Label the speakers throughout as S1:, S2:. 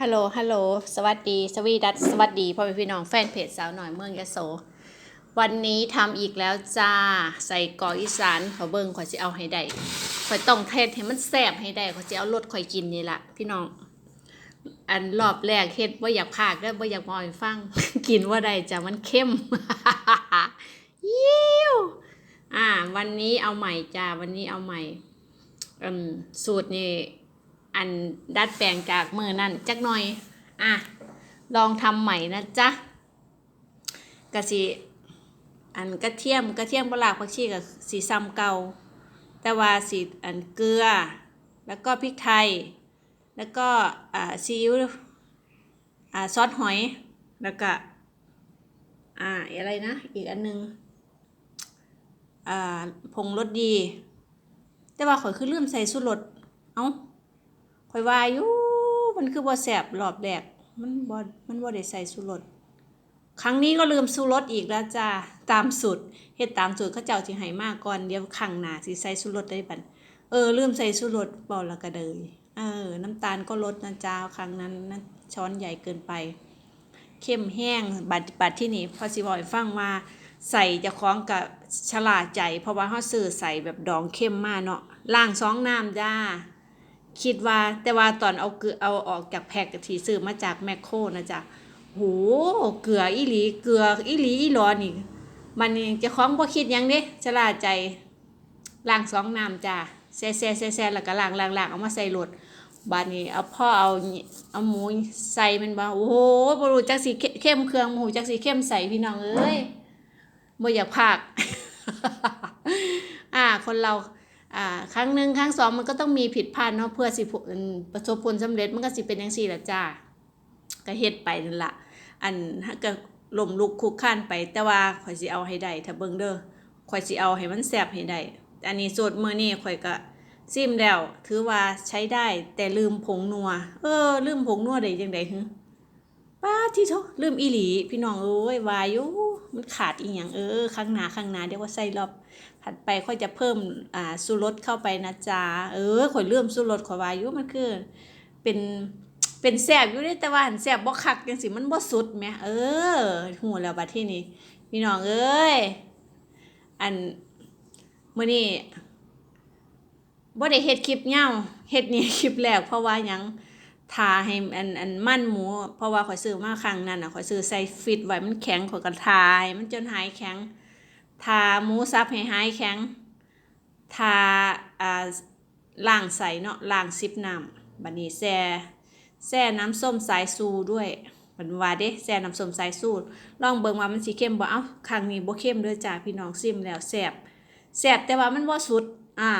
S1: ฮัลโหล ฮัลโหล สวัสดี สวีดัสสวัสดีพ่อแม่พี่น้องแฟนเพจสาวหน่อยเมืองยะโส วันนี้ทำอีกแล้วจ้า ใส่กออีสานขอเบิ่งขอยสิเอาให้ได้ขอต้องเทศให้มันแซ่บให้ได้ขอยสิเอารสขอยกินนี่ละพี่น้อง อันรอบแรกเฮ็ดว่าอยากพากได้ว่าอยากมอยฟัง กินว่าได้จ้ะมันเข้มยิ้วอ่า วันนี้เอาใหม่จ้า วันนี้เอาใหม่ อืม สูตรนี่ อันดัดแปลงจากมือนั่นจักหน่อย อะ ลองทำใหม่นะจ๊ะกะสิอันกระเทียมกระเทียมปลากผักชีกับสีซ้ำเก่า แต่ว่าสีอันเกลือ แล้วก็พริกไทย แล้วก็อ่าซีอิ๊วอ่าซอสหอย แล้วก็อ่าอะไรนะ อีกอันหนึงอ่าผงรสดี แต่ว่าข่อยคือลืมใส่สุรสเอ้า ข่อยว่าอยู่มันคือบ่แซ่บรอบแรกมันบ่มันบ่ได้ใส่ชูรสครั้งนี้ก็ลืมชูรสอีกแล้วจ้าตามสูตรเฮ็ดตามสูตรเขาเจ้าสิให้มากก่อนเดี๋ยวครั้งหน้าสิใส่ชูรสได้บัดเออลืมใส่ชูรสบ่แล้วก็เลยเออ น้ำตาลก็ลดนะจ้าครั้งนั้นนะช้อนใหญ่เกินไป เข้มแห้งบัดบัดที่นี่พอสิบอกให้ฟังว่าใส่จะคล้องกับฉลาดใจ เพราะว่าเฮาซื้อใส่แบบดองเข้มมากเนาะล้างสองน้ำจ้า คิดว่าแต่ว่าตอนเอาเกลือเอาออกจากแพ็กที่ซื้อมาจากแมคโครนะจ๊ะโหเกลืออีหลีเกลืออีหลีอีหลอนี่มันจะคล้องบ่คิดยังเด้ชลาใจล้างสองน้ำจ้าแซ่แซ่แซ่แซ่แล้วก็ล้างล้างล้างเอามาใส่รถบาดนี้เอาพ่อเอาเอาหมูใส่มันบ่าโอ้โหบ่รู้จักสิเข้มเครื่องหมูจักสิเข้มใส่พี่น้องเอ้ยบ่อยากพากอ่า คนเรา ครั้งหนึ่งครั้งสองมันก็ต้องมีผิดพลาดเนาะเพื่อสิผลประสบผลสำเร็จมันก็สิเป็นอย่างสี่ละจ้าก็เฮ็ดไปนั่นละอันก็ล้มลุกคุกค้านไป แต่ว่าข่อยสิเอาให้ได้ถ้าเบิ่งเด้อข่อยสิเอาให้มันแซ่บให้ได้อันนี้สูตรมื้อนี้ข่อยก็ซิมแล้ว ถือว่าใช้ได้แต่ลืมผงนัว เออ ลืมผงนัวได้จังได๋ฮึป้าที่โทลืมอีหลี พี่น้องเอ้ยวาอยู่ มันขาดอีหยังเออข้างหนาข้างหนาเดี๋ยวว่าใส่รอบถัดไปค่อยจะเพิ่มอ่าสูรสเข้าไปนะจ๊ะเออข่อยเริ่มสูรสข่อยวายุมันคือเป็นเป็นแซ่บอยู่เด้แต่ว่าหันแซ่บบ่คักจังสิมันบ่สุดแหมเออหูแล้วบัดที่นี้พี่น้องเอ้ยอันมื้อนี้บ่ได้เฮ็ดคลิปยาวเฮ็ดนี่คลิปแรกเพราะว่าหยัง ทาให้อันอันมันหมู เพราะว่าข่อยซื้อมาครั้งนั้นน่ะข่อยซื้อใส่ฟิตไว้มันแข็งข่อยก็ทาให้มันจนหายแข็ง ทาหมูสับให้หายแข็ง ทาอ่าล่างใส่เนาะล่างซิบน้ำบัดนี้แซ่แซ่น้ำส้มสายซูด้วยมันว่าเด้แซ่น้ำส้มสายซูลองเบิ่งว่ามันสิเข้มบ่เอ้าครั้งนี้บ่เข้มด้อจ้าพี่น้องซิมแล้วแซ่บแซ่บแต่ว่ามันบ่สุด อ่า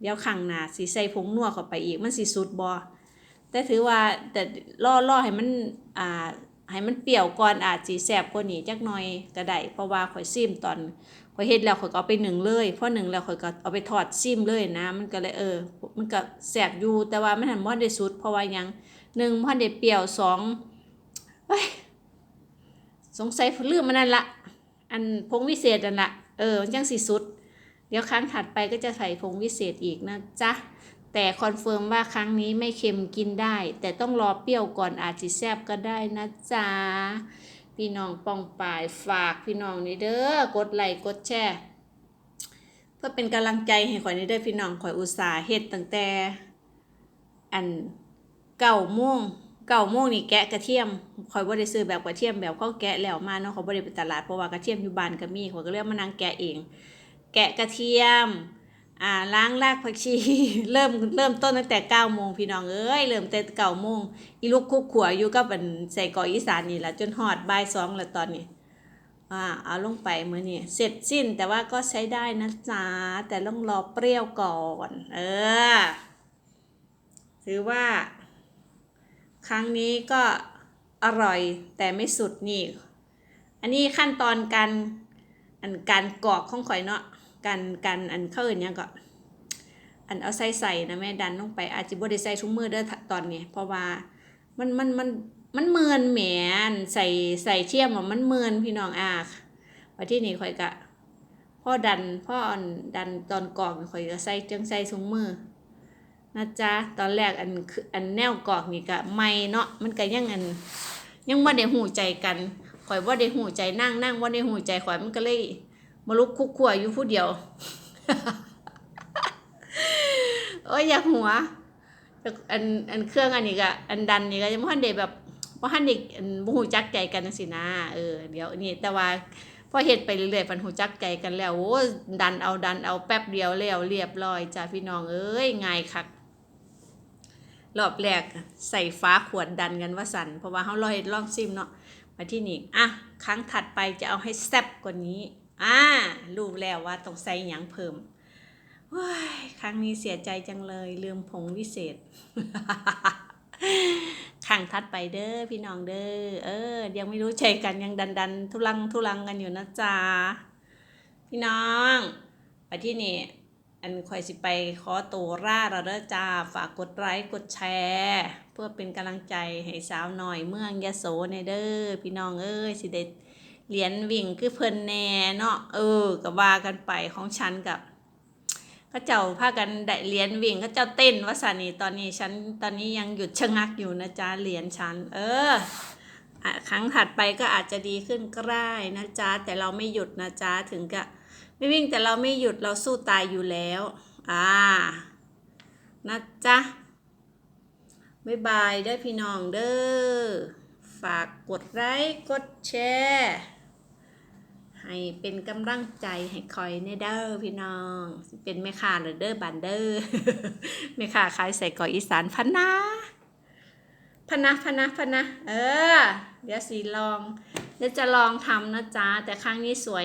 S1: เดี๋ยวครั้งหน้าสิใส่ผงนัวเข้าไปอีกมันสิสุดบ่ แต่ถือว่าแต่ล่อล่อให้มันอ่าให้มันเปรี้ยวก่อนอาจสิแซ่บกว่านี้จักหน่อยก็ได้เพราะว่าข่อยซิมตอนข่อยเฮ็ดแล้วข่อยก็เอาไปหนึ่งเลยพอหนึ่งแล้วข่อยก็เอาไปทอดซิมเลยนะ มันก็เลยเออ มันก็แซ่บอยู่แต่ว่ามันหันบ่ได้สุด เพราะว่ายังหนึ่งบ่ได้เปรี้ยวสองเฮ้ยสงสัยลืมมันนั่นละอันผงวิเศษนั่นละเออมันจังสิสุด เดี๋ยวครั้งถัดไปก็จะใส่ผงวิเศษอีกนะจ๊ะ แต่คอนเฟิร์มว่าครั้งนี้ไม่เค็มกินได้ แต่ต้องรอเปรี้ยวก่อนอาจจะแซ่บก็ได้นะจ๊ะ พี่น้องปองปายฝากพี่น้องนี่เด้อกดไลค์กดแชร์เพื่อเป็นกำลังใจให้ข่อยนี่เด้อพี่น้องข่อยอุตส่าห์เฮ็ดตั้งแต่ อันเก้าโมงเก้าโมงนี่แกะกระเทียมข่อยบ่ได้ซื้อแบบกระเทียมแบบเขาแกะแล้วมาเนาะเขาบ่ได้ไปตลาดเพราะว่ากระเทียมอยู่บ้านก็มีข่อยก็เลยเอามานั่งแกะเอง แกะกระเทียม อ่าล้างรากผักชี เริ่มเริ่มต้นตั้งแต่เก้าโมงพี่น้องเอ้ยเริ่มแต่เก้าโมงอีลูกคุกขัวอยู่กับอันใส่กออีสานนี่แหละจนหอดบ่ายสองแล้วตอนนี้อ่าเอาลงไปมื้อนี้เสร็จสิ้นแต่ว่าก็ใช้ได้นะจ๊ะแต่ต้องรอเปรี้ยวก่อน เออถือว่า ครั้งนี้ก็อร่อยแต่ไม่สุดนี่ อันนี้ขั้นตอนการอันการกรอกของข่อยเนาะ การการอันเข้าอื่นยังก็ อันเอาใส่ใส่นะแม่ดันลงไปอาจจะบ่ได้ใส่ถุงมือเด้อตอนนี้เพราะว่ามันมันมันมันเมือนแหมนใส่ใส่เทียมอะมันเมือนพี่น้องอะว่าที่นี่ข่อยก็พ่อดันพ่ออันดันตอนกรอกนี่ข่อยก็ใส่จังใส่ถุงมือนะจ๊ะตอนแรกอันคืออันแนวกอกนี่ก็ไม่เนาะมันก็ยังอัน ยังบ่ได้หูใจกันข่อยบ่าได้หูใจนั่งนั่งบ่าได้หูใจข่อยมันก็เลย มาลุกคุกขัวอยู่ผู้เดียว โอ้ยอยากหัว อันอันเครื่องอันนี้ก็อันดันนี่ก็ยังบ่ทันได้แบบบ่ทันได้อันบ่ฮู้จักใจกันจังซี่นะเออเดี๋ยวนี่แต่ว่าพอเฮ็ดไปเรื่อยๆปันฮู้จักใจกันแล้วโอ้ดันเอาดันเอาแป๊บเดียวแล้วเรียบร้อยจ้าพี่น้องเอ้ยง่ายคักรอบแรกใส่ฟ้าขวดดันกันว่าสันเพราะว่าเขาลอยลองซิมเนาะมาที่นี่อะครั้งถัดไปจะเอาให้แซ่บกว่านี้ อ่ารู้แล้วว่าต้องใส่หยังเพิ่มว้ายครั้งนี้เสียใจจังเลยลืมผงวิเศษครั้งถัดไปเด้อพี่น้องเด้อเออ ยังไม่รู้ใจกันยังดันดันทุลังทุลังกันอยู่นะจ๊ะพี่น้องไปที่นี่อันข่อยสิไปขอตัวร่าเราเด้อจ้าฝากกดไลค์กดแชร์ เพื่อเป็นกำลังใจให้สาวหน่อยเมืองยะโสในเด้อพี่น้องเอ้ยสิได้ เหรียญวิ่งคือเพิ่นแน่เนาะเออก็ว่ากันไปของฉันกับเขาเจ้าพากันได้เหรียญวิ่งเขาเจ้าเต้นว่าสานี่ตอนนี้ฉันตอนนี้ยังหยุดชะงักอยู่นะจ๊ะเหรียญฉัน เออครั้งถัดไปก็อาจจะดีขึ้นก็ได้นะจ๊ะแต่เราไม่หยุดนะจ๊ะถึงกับไม่วิ่งแต่เราไม่หยุดเราสู้ตายอยู่แล้ว อ่า นะจ๊ะบ๊ายบายเด้อพี่น้องเด้อฝากกดไลค์กดแชร์ ให้เป็นกำลังใจให้คอยในเด้อพี่น้อง เป็นแม่ค้าหรือเด้อบันเด้อแม่ค้าขายใส่กออีสานพันนะพนะพนะพนะ เออ เดี๋ยวสีลอง เดี๋ยวจะลองทำนะจ๊ะ แต่ครั้งนี้สวย